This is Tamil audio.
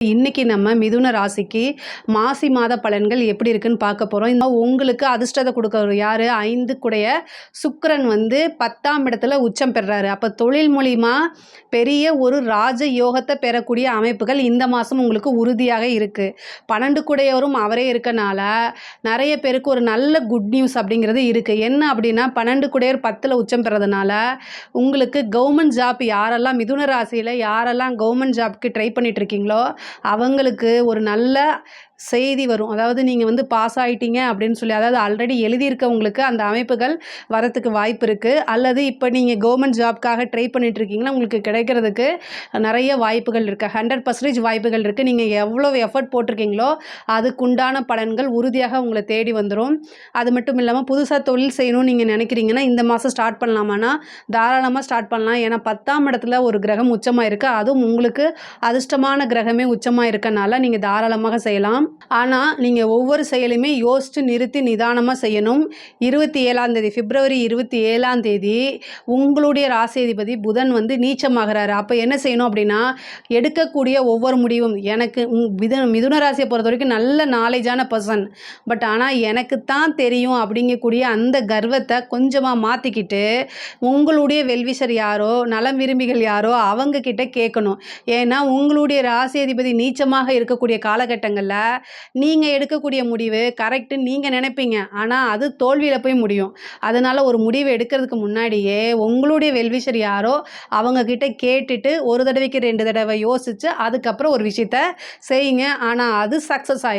இன்னைக்கு நம்ம மிதுன ராசிக்கு மாசி மாத பலன்கள் எப்படி இருக்குன்னு பார்க்க போகிறோம் இந்த உங்களுக்கு அதிர்ஷ்டத்தை கொடுக்கறது யார்? ஐந்து குடைய சுக்கிரன் வந்து பத்தாம் இடத்துல உச்சம் பெறாரு. அப்போ தொழில் மூலிமா பெரிய ஒரு ராஜ யோகத்தை பெறக்கூடிய அமைப்புகள் இந்த மாதம் உங்களுக்கு உறுதியாக இருக்குது பன்னெண்டு குடையவரும் அவரே இருக்கனால நிறைய பேருக்கு ஒரு நல்ல குட் நியூஸ் அப்படிங்கிறது இருக்குது என்ன அப்படின்னா பன்னெண்டு குடையர் பத்தில் உச்சம் பெறதுனால உங்களுக்கு கவர்மெண்ட் ஜாப் யாரெல்லாம் மிதுன ராசியில் யாரெல்லாம் கவர்மெண்ட் ஜாப்க்கு ட்ரை பண்ணிட்டு இருக்கீங்களோ அவங்களுக்கு ஒரு நல்ல செய்தி வரும். அதாவது நீங்கள் வந்து பாஸ் ஆகிட்டீங்க அப்படின்னு சொல்லி அதாவது ஆல்ரெடி எழுதியிருக்கவங்களுக்கு அந்த அமைப்புகள் வரத்துக்கு வாய்ப்பு இருக்குது அல்லது இப்போ நீங்கள் கவர்மெண்ட் ஜாப்க்காக ட்ரை பண்ணிட்டு இருக்கீங்கன்னா உங்களுக்கு கிடைக்கிறதுக்கு நிறைய வாய்ப்புகள் இருக்குது ஹண்ட்ரட் பர்சன்டேஜ் வாய்ப்புகள் இருக்குது நீங்கள் எவ்வளோ எஃபர்ட் போட்டிருக்கீங்களோ அதுக்குண்டான பலன்கள் உறுதியாக உங்களை தேடி வந்துடும் அது மட்டும் இல்லாமல் புதுசாக தொழில் செய்யணும்னு நீங்கள் நினைக்கிறீங்கன்னா இந்த மாதம் ஸ்டார்ட் பண்ணலாமான்னா தாராளமாக ஸ்டார்ட் பண்ணலாம். ஏன்னா பத்தாம் இடத்துல ஒரு கிரகம் உச்சமாக இருக்குது அதுவும் உங்களுக்கு அதிர்ஷ்டமான கிரகமே உச்சமாக இருக்கனால நீங்கள் தாராளமாக செய்யலாம். ஆனால் நீங்கள் ஒவ்வொரு செயலையுமே யோசித்து நிறுத்தி நிதானமாக செய்யணும். இருபத்தி ஏழாம் தேதி பிப்ரவரி இருபத்தி ஏழாம் தேதி உங்களுடைய ராசிதிபதி புதன் வந்து நீச்சமாகிறாரு. அப்போ என்ன செய்யணும் அப்படின்னா எடுக்கக்கூடிய ஒவ்வொரு முடிவும் எனக்கு மிதுன மிதுன ராசியை பொறுத்த வரைக்கும் நல்ல நாலேஜான பர்சன் பட் ஆனால் எனக்கு தான் தெரியும் அப்படிங்கக்கூடிய அந்த கர்வத்தை கொஞ்சமாக மாற்றிக்கிட்டு உங்களுடைய வெல்விஷர் யாரோ நலம் விரும்பிகள் யாரோ அவங்க கிட்ட கேட்கணும். ஏன்னா உங்களுடைய ராசி அதிபதி நீச்சமாக இருக்கக்கூடிய காலகட்டங்களில் நீங்கள் எடுக்கக்கூடிய முடிவு கரெக்டு நீங்கள் நினைப்பீங்க. ஆனால் அது தோல்வியில் போய் முடியும். அதனால் ஒரு முடிவு எடுக்கிறதுக்கு முன்னாடியே உங்களுடைய வெல்விஷர் யாரோ அவங்கக்கிட்ட கேட்டுட்டு ஒரு தடவைக்கு ரெண்டு தடவை யோசித்து அதுக்கப்புறம் ஒரு விஷயத்த செய்யுங்க. ஆனால் அது சக்ஸஸ் ஆயிரும்.